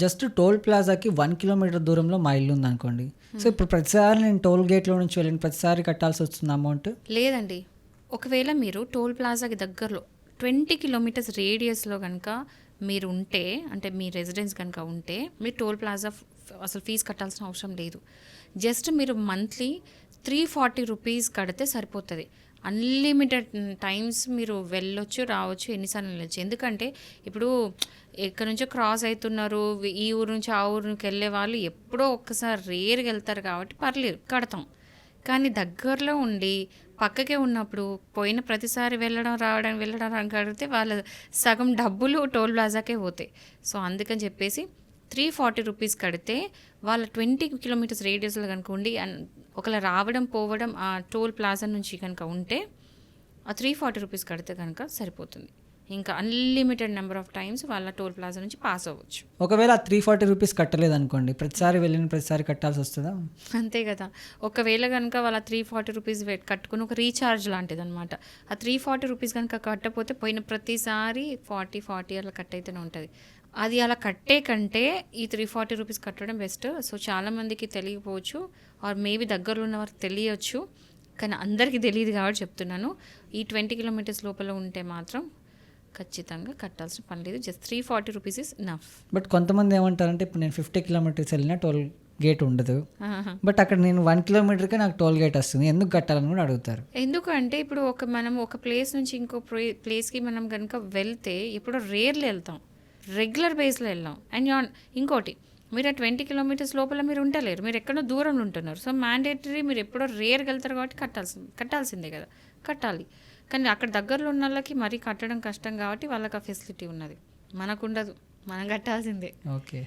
Just toll ప్లాజాకి one kilometre దూరంలో మా ఇల్లు ఉందనుకోండి. సో ఇప్పుడు ప్రతిసారి నేను టోల్ గేట్లో నుంచి వెళ్ళిన ప్రతిసారి కట్టాల్సి వస్తుంది అమౌంట్? లేదండి. ఒకవేళ మీరు టోల్ ప్లాజాకి దగ్గరలో ట్వంటీ కిలోమీటర్స్ రేడియస్లో కనుక మీరు ఉంటే అంటే మీ రెసిడెన్స్ కనుక ఉంటే మీరు టోల్ ప్లాజా అసలు ఫీజు కట్టాల్సిన అవసరం లేదు. జస్ట్ మీరు మంత్లీ త్రీ ఫార్టీ రూపీస్ కడితే సరిపోతుంది. అన్లిమిటెడ్ టైమ్స్ మీరు వెళ్ళొచ్చు రావచ్చు ఎన్నిసార్లు వెళ్ళొచ్చు. ఎందుకంటే ఇప్పుడు ఎక్కడి నుంచో క్రాస్ అవుతున్నారు ఈ ఊరు నుంచి ఆ ఊరికి వెళ్ళే వాళ్ళు ఎప్పుడో ఒక్కసారి రేరుగా వెళ్తారు కాబట్టి పర్లేదు కడతాం. కానీ దగ్గరలో ఉండి పక్కకే ఉన్నప్పుడు పోయిన ప్రతిసారి వెళ్ళడం రావడం వెళ్ళడం కడితే వాళ్ళ సగం డబ్బులు టోల్ ప్లాజాకే పోతాయి. సో అందుకని చెప్పేసి త్రీ ఫార్టీ రూపీస్ కడితే వాళ్ళ ట్వంటీ కిలోమీటర్స్ రేడియస్లో కనుక ఉండి అన్- ఒకవేళ రావడం పోవడం ఆ టోల్ ప్లాజా నుంచి కనుక ఉంటే ఆ త్రీ ఫార్టీ రూపీస్ కడితే కనుక సరిపోతుంది. ఇంకా అన్లిమిటెడ్ నెంబర్ ఆఫ్ టైమ్స్ వాళ్ళ టోల్ ప్లాజా నుంచి పాస్ అవ్వచ్చు. ఒకవేళ త్రీ ఫార్టీ రూపీస్ కట్టలేదు అనుకోండి ప్రతిసారి వెళ్ళిన ప్రతిసారి కట్టాల్సి వస్తుందా? అంతే కదా. ఒకవేళ కనుక వాళ్ళ త్రీ ఫార్టీ రూపీస్ కట్టుకుని ఒక రీఛార్జ్ లాంటిది అనమాట ఆ త్రీ ఫార్టీ రూపీస్ కనుక కట్టకపోతే పోయిన ప్రతిసారి ఫార్టీ ఫార్టీ అలా కట్ అయితేనే ఉంటుంది. అది అలా కట్టే కంటే ఈ త్రీ ఫార్టీ రూపీస్ కట్టడం బెస్ట్ సో చాలామందికి తెలియకపోవచ్చు ఆర్ మేబీ దగ్గరలో ఉన్న వారికి తెలియచ్చు. కానీ అందరికీ తెలియదు కాబట్టి చెప్తున్నాను. ఈ ట్వంటీ కిలోమీటర్స్ లోపల ఉంటే మాత్రం ఖచ్చితంగా కట్టాల్సిన పని లేదు. Just three forty rupees is enough but కొంతమంది ఏమంటారంటే ఇప్పుడు నేను ఫిఫ్టీ కిలోమీటర్స్ వెళ్ళినా టోల్ గేట్ ఉండదు. బట్ అక్కడ నేను వన్ కిలోమీటర్కే నాకు టోల్ గేట్ వస్తుంది. ఎందుకు కట్టాలని కూడా అడుగుతారు. ఎందుకంటే ఇప్పుడు ఒక మనం ఒక ప్లేస్ నుంచి ఇంకో ప్లేస్కి మనం కనుక వెళ్తే ఇప్పుడు రేర్లో వెళ్తాం. రెగ్యులర్ బేస్లో వెళ్ళాం. అండ్ యా- ఇంకోటి మీరు ఆ ట్వంటీ కిలోమీటర్స్ లోపల మీరు ఉండలేరు. మీరు ఎక్కడో దూరంలో ఉంటున్నారు. సో మ్యాండేటరీ మీరు ఎప్పుడో రేర్కి వెళ్తారు కాబట్టి కట్టాల్సింది కట్టాల్సిందే కదా. కట్టాలి. కానీ అక్కడ దగ్గరలో ఉన్న వాళ్ళకి మరీ కట్టడం కష్టం కాబట్టి వాళ్ళకి ఆ ఫెసిలిటీ ఉన్నది. మనకు ఉండదు మనం కట్టాల్సిందే. ఓకే.